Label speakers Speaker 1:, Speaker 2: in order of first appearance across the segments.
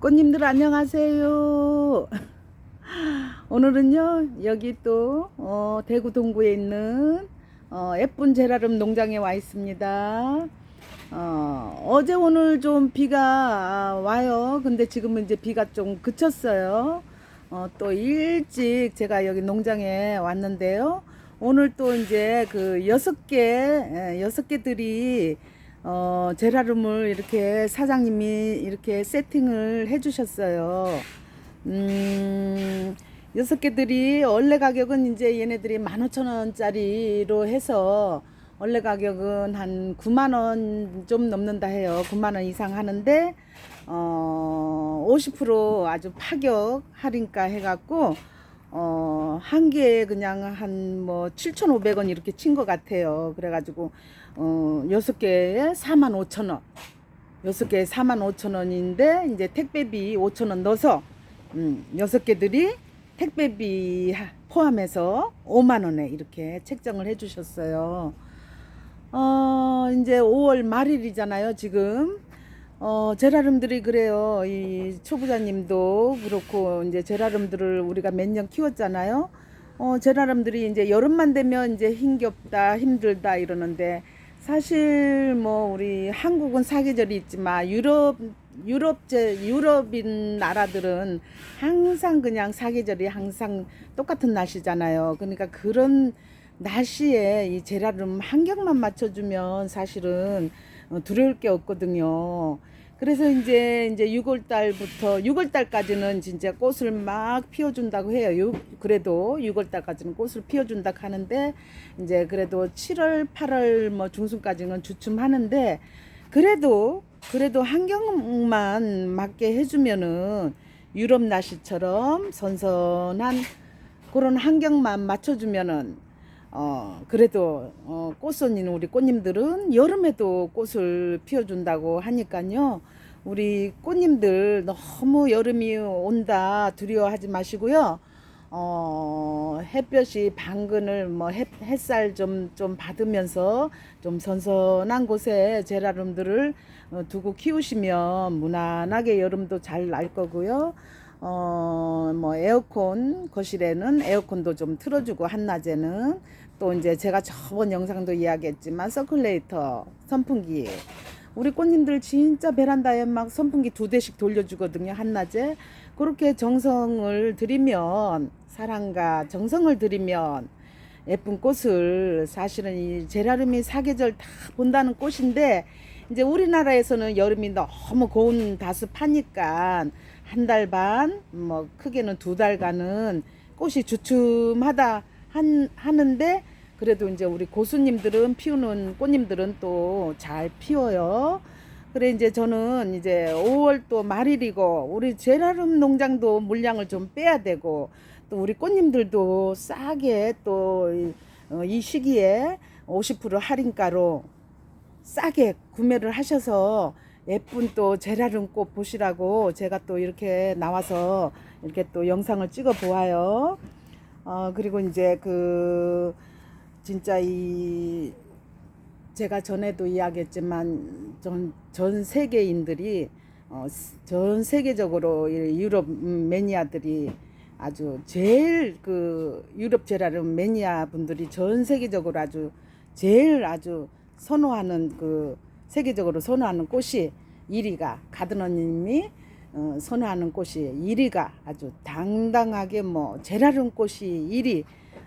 Speaker 1: 꽃님들 안녕하세요. 오늘은요 여기 또 어, 대구 동구에 있는 어, 예쁜 제라름 농장에 와 있습니다. 어, 어제 오늘 좀 비가 와요. 근데 지금은 이제 비가 좀 그쳤어요. 어, 또 일찍 제가 여기 농장에 왔는데요. 오늘 또 이제 그 여섯 개, 예, 여섯 개들이 어, 제라름을 이렇게 사장님이 이렇게 세팅을 해 주셨어요. 음, 여섯 개들이 원래 가격은 이제 얘네들이 15,000원짜리로 해서 원래 가격은 한 9만 원 좀 넘는다 해요. 9만 원 이상 하는데 어, 50% 아주 파격 할인가 해갖고 어, 한 개에 그냥 한 뭐 7,500원 이렇게 친 것 같아요. 그래가지고 어, 여섯 개에 4만 5천 원. 여섯 개에 4만 5천 원인데 이제 택배비 5천 원 넣어서 음, 여섯 개들이 택배비 하- 포함해서 5만 원에 이렇게 책정을 해 주셨어요. 어, 이제 5월 말일이잖아요, 지금. 어, 제라름들이 그래요. 이 초부자님도 그렇고, 이제 제라름들을 우리가 몇 년 키웠잖아요. 어, 제라름들이 이제 여름만 되면 이제 힘겹다, 힘들다 이러는데, 사실 뭐 우리 한국은 사계절이 있지만 유럽 유럽 제 유럽인 나라들은 항상 그냥 사계절이 항상 똑같은 날씨잖아요. 그러니까 그런 날씨에 이 제라름 환경만 맞춰주면 사실은 어, 두려울 게 없거든요. 그래서 이제 이제 6월 달부터 6월 달까지는 진짜 꽃을 막 피워준다고 해요. 요, 그래도 6월 달까지는 꽃을 피워준다 하는데 이제 그래도 7월 8월 뭐 중순까지는 주춤하는데 그래도 그래도 환경만 맞게 해주면은 유럽 날씨처럼 선선한 그런 환경만 맞춰주면은 어 그래도 어 꽃선인 우리 꽃님들은 여름에도 꽃을 피워준다고 하니까요 우리 꽃님들 너무 여름이 온다 두려워하지 마시고요 어 햇볕이 방근을 뭐 햇, 햇살 좀 좀 받으면서 좀 선선한 곳에 제라름들을 어, 두고 키우시면 무난하게 여름도 잘 날 거고요. 어, 뭐 에어컨 거실에는 에어컨도 좀 틀어주고 한낮에는 또 이제 제가 저번 영상도 이야기했지만 서큘레이터 선풍기. 우리 꽃님들 진짜 베란다에 막 선풍기 두 대씩 돌려주거든요 한낮에. 그렇게 정성을 들이면 사랑과 정성을 들이면 예쁜 꽃을 사실은 이 제라름이 사계절 다 본다는 꽃인데 이제 우리나라에서는 여름이 너무 고온 다습하니까 한 달 반, 뭐 크게는 두 달간은 꽃이 주춤하다 한, 하는데 그래도 이제 우리 고수님들은 피우는 꽃님들은 또 잘 피워요. 그래 이제 저는 이제 5월 또 말일이고 우리 제라름 농장도 물량을 좀 빼야 되고 또 우리 꽃님들도 싸게 또 이 시기에 50% 할인가로 싸게 구매를 하셔서 예쁜 또 제라름 꽃 보시라고 제가 또 이렇게 나와서 이렇게 또 영상을 찍어 보아요. 어 그리고 이제 그 진짜 이 제가 전에도 이야기했지만 전, 전 세계인들이 어, 전 세계적으로 이 유럽 음, 매니아들이 아주 제일 그 유럽 제라름 매니아 분들이 전 세계적으로 아주 제일 아주 선호하는 그 세계적으로 선호하는 꽃이 1위가 가드너님이 어, 선호하는 꽃이 1위가 아주 당당하게 뭐 제라름 꽃이 1위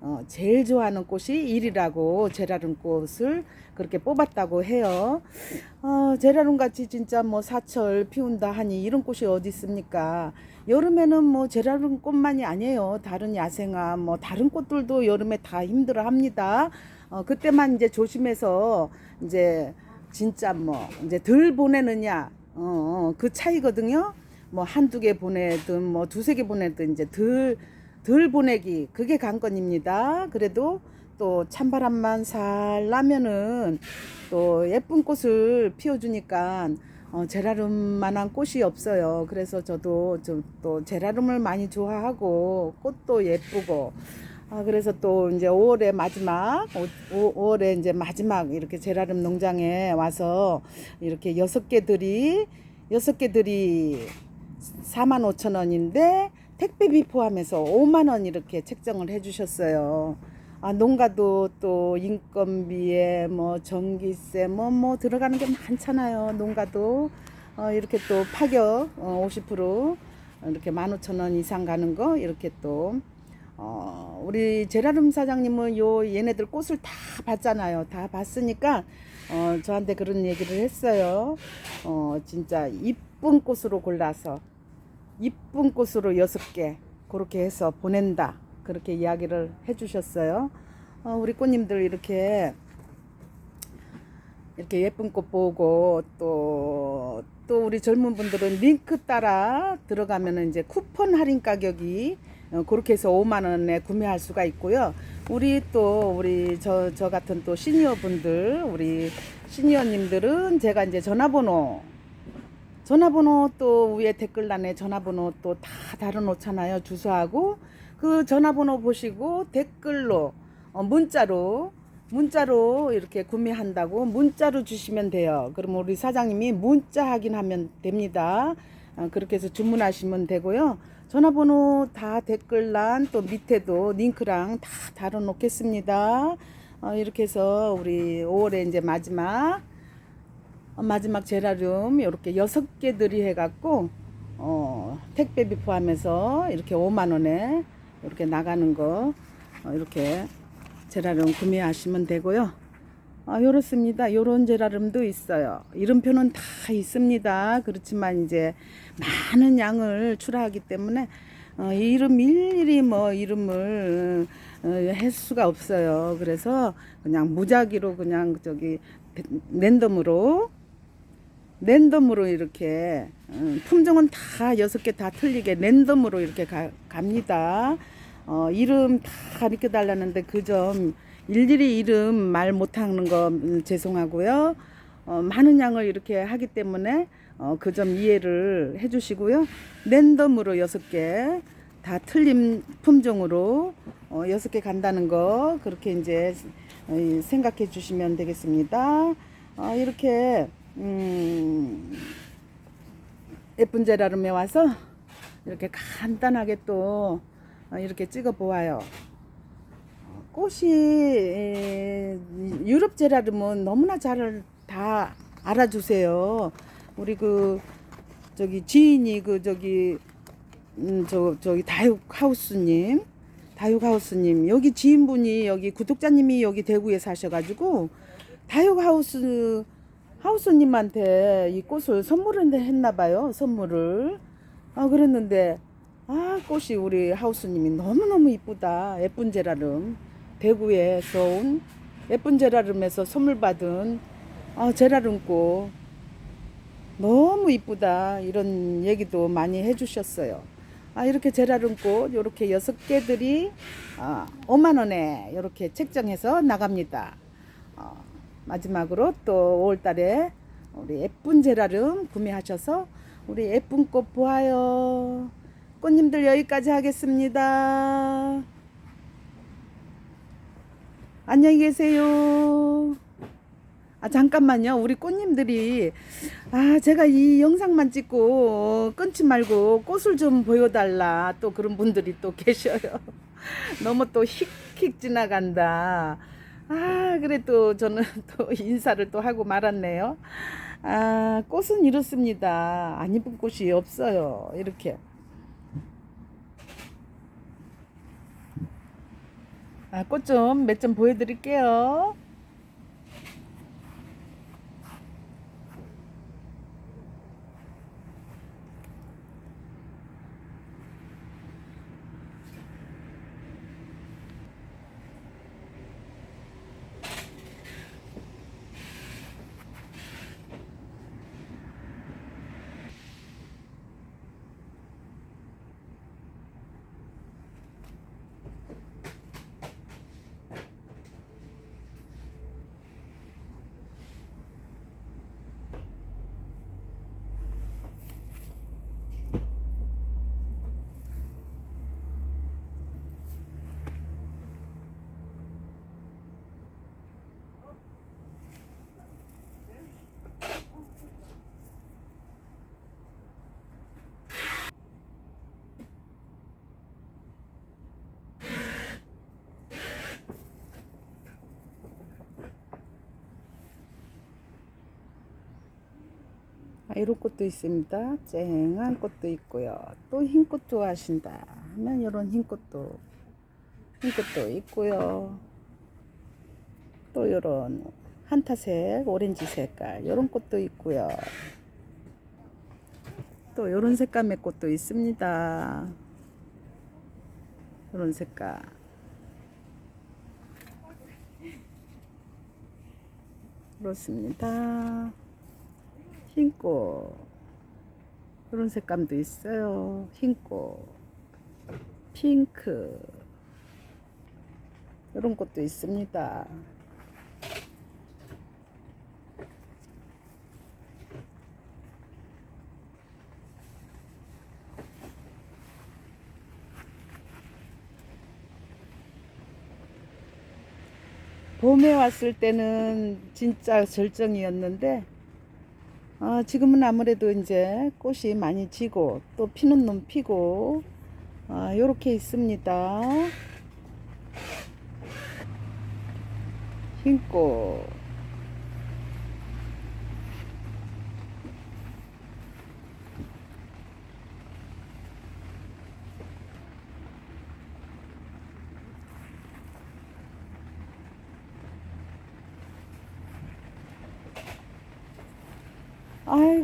Speaker 1: 어, 제일 좋아하는 꽃이 1위라고 제라름 꽃을 그렇게 뽑았다고 해요. 어, 제라름 같이 진짜 뭐 사철 피운다 하니 이런 꽃이 어디 있습니까? 여름에는 뭐 제라름 꽃만이 아니에요. 다른 야생화 뭐 다른 꽃들도 여름에 다 힘들어 합니다. 어, 그때만 이제 조심해서 이제 진짜 뭐 이제 덜 보내느냐 어, 어, 그 차이거든요. 뭐 한두 개 보내든 뭐 두세 개 보내든 이제 덜, 덜 보내기 그게 관건입니다. 그래도 또 찬바람만 살 나면은 또 예쁜 꽃을 피워주니까 어, 제라름만한 꽃이 없어요. 그래서 저도 좀 또 제라름을 많이 좋아하고 꽃도 예쁘고 아, 그래서 또 이제 5월에 마지막, 5, 5월에 이제 마지막 이렇게 제라름 농장에 와서 이렇게 여섯 개들이, 여섯 개들이 4만 5천 원인데 택배비 포함해서 5만 원 이렇게 책정을 해주셨어요. 아, 농가도 또 인건비에 뭐 전기세 뭐 뭐 들어가는 게 많잖아요. 농가도 어, 이렇게 또 파격 어, 50% 이렇게 15,000원 이상 가는 거 이렇게 또 어, 우리 제라름 사장님은 요 얘네들 꽃을 다 봤잖아요. 다 봤으니까 어, 저한테 그런 얘기를 했어요. 어, 진짜 이쁜 꽃으로 골라서 이쁜 꽃으로 여섯 개 그렇게 해서 보낸다. 그렇게 이야기를 해주셨어요. 어, 우리 꽃님들 이렇게 이렇게 예쁜 꽃 보고 또, 또 우리 젊은 분들은 링크 따라 들어가면은 이제 쿠폰 할인 가격이 어, 그렇게 해서 5만 원에 구매할 수가 있고요. 우리 또 우리 저, 저 같은 또 시니어 분들, 우리 시니어님들은 제가 이제 전화번호 전화번호 또 위에 댓글란에 전화번호 또 다 달아놓잖아요. 주소하고 그 전화번호 보시고 댓글로 어, 문자로 문자로 이렇게 구매한다고 문자로 주시면 돼요. 그럼 우리 사장님이 문자 확인하면 됩니다. 어, 그렇게 해서 주문하시면 되고요. 전화번호 다 댓글란 또 밑에도 링크랑 다 달아 놓겠습니다. 어, 이렇게 해서 우리 5월에 이제 마지막 어, 마지막 제라늄 이렇게 여섯 개들이 해갖고 어, 택배비 포함해서 이렇게 5만 원에 이렇게 나가는 거 어, 이렇게 제라늄 구매하시면 되고요. 아, 요렇습니다. 요런 제라늄도 있어요. 이름표는 다 있습니다. 그렇지만 이제 많은 양을 출하하기 때문에 어, 이름 일일이 뭐 이름을 어, 할 수가 없어요. 그래서 그냥 무작위로 그냥 저기 랜덤으로 랜덤으로 이렇게 음, 품종은 다 여섯 개 다 틀리게 랜덤으로 이렇게 가, 갑니다. 어, 이름 다 이렇게 달라는데 그점 일일이 이름 말 못하는 거 음, 죄송하고요. 어, 많은 양을 이렇게 하기 때문에 어, 그 점 이해를 해주시고요. 랜덤으로 여섯 개 다 틀린 품종으로 어, 여섯 개 간다는 거 그렇게 이제 어, 생각해 주시면 되겠습니다. 어, 이렇게 음, 예쁜 제라름에 와서 이렇게 간단하게 또 어, 이렇게 찍어 보아요. 꽃이 에, 유럽 제라름은 너무나 잘 다 알아주세요. 우리 그 저기 지인이 그 저기 음, 저 저기 다육 하우스님 다육 하우스님 여기 지인분이 여기 구독자님이 여기 대구에 사셔가지고 다육 하우스 하우스님한테 이 꽃을 선물을 했나 봐요. 선물을. 아 그랬는데 아 꽃이 우리 하우스님이 너무너무 이쁘다. 예쁜 제라름. 대구에서 온 예쁜 제라름에서 선물 받은 아 제라름 꽃 너무 이쁘다. 이런 얘기도 많이 해주셨어요. 아 이렇게 제라름 꽃 이렇게 여섯 개들이 아, 5만 원에 이렇게 책정해서 나갑니다. 어, 마지막으로 또 5월달에 우리 예쁜 제라름 구매하셔서 우리 예쁜 꽃 보아요. 꽃님들 여기까지 하겠습니다. 안녕히 계세요. 아 잠깐만요. 우리 꽃님들이 아 제가 이 영상만 찍고 끊지 말고 꽃을 좀 보여달라 또 그런 분들이 또 계셔요. 너무 또 휙휙 지나간다. 아, 그래 또 저는 또 인사를 또 하고 말았네요. 아, 꽃은 이렇습니다. 안 이쁜 꽃이 없어요. 이렇게. 꽃 좀 몇점 보여드릴게요. 이런 꽃도 있습니다. 쨍한 꽃도 있고요. 또 흰 꽃 좋아하신다 하면 이런 흰 꽃도 흰 꽃도 있고요. 또 이런 한타색, 오렌지 색깔 이런 꽃도 있고요. 또 이런 색감의 꽃도 있습니다. 이런 색깔. 그렇습니다. 흰꽃. 이런 색감도 있어요. 흰꽃. 핑크. 이런 꽃도 있습니다. 봄에 왔을 때는 진짜 절정이었는데 아, 지금은 아무래도 이제 꽃이 많이 지고 또 피는 놈 피고 아, 요렇게 있습니다. 흰꽃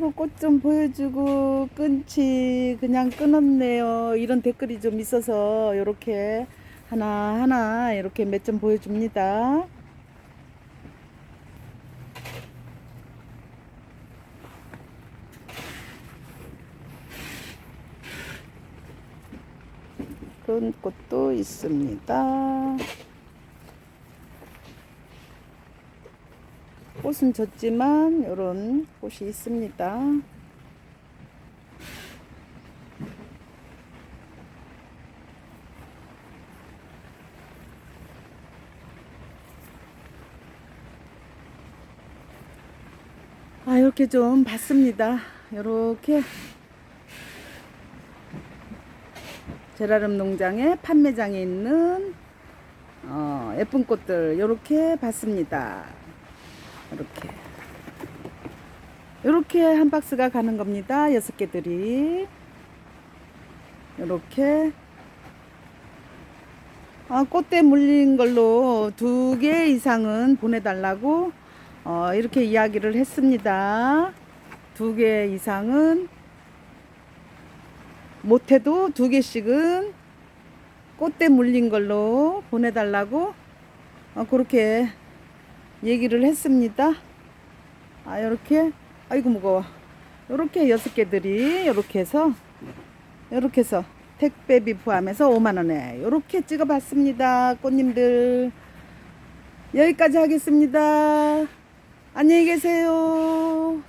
Speaker 1: 아이고 꽃 좀 보여주고 끊지 그냥 끊었네요. 이런 댓글이 좀 있어서 이렇게 하나하나 이렇게 몇 점 보여줍니다. 그런 꽃도 있습니다 꽃은 졌지만 이런 꽃이 있습니다. 아 이렇게 좀 봤습니다. 이렇게 제라름 농장의 판매장에 있는 어, 예쁜 꽃들 이렇게 봤습니다. 이렇게 이렇게 한 박스가 가는 겁니다. 여섯 개들이 이렇게 아, 꽃대 물린 걸로 두 개 이상은 보내달라고 어, 이렇게 이야기를 했습니다. 두 개 이상은 못해도 두 개씩은 꽃대 물린 걸로 보내달라고 어, 그렇게 얘기를 했습니다. 아, 이렇게, 아이고, 무거워. 이렇게 여섯 개들이, 이렇게 해서, 이렇게 해서, 택배비 포함해서 5만 원에, 이렇게 찍어 봤습니다. 꽃님들. 여기까지 하겠습니다. 안녕히 계세요.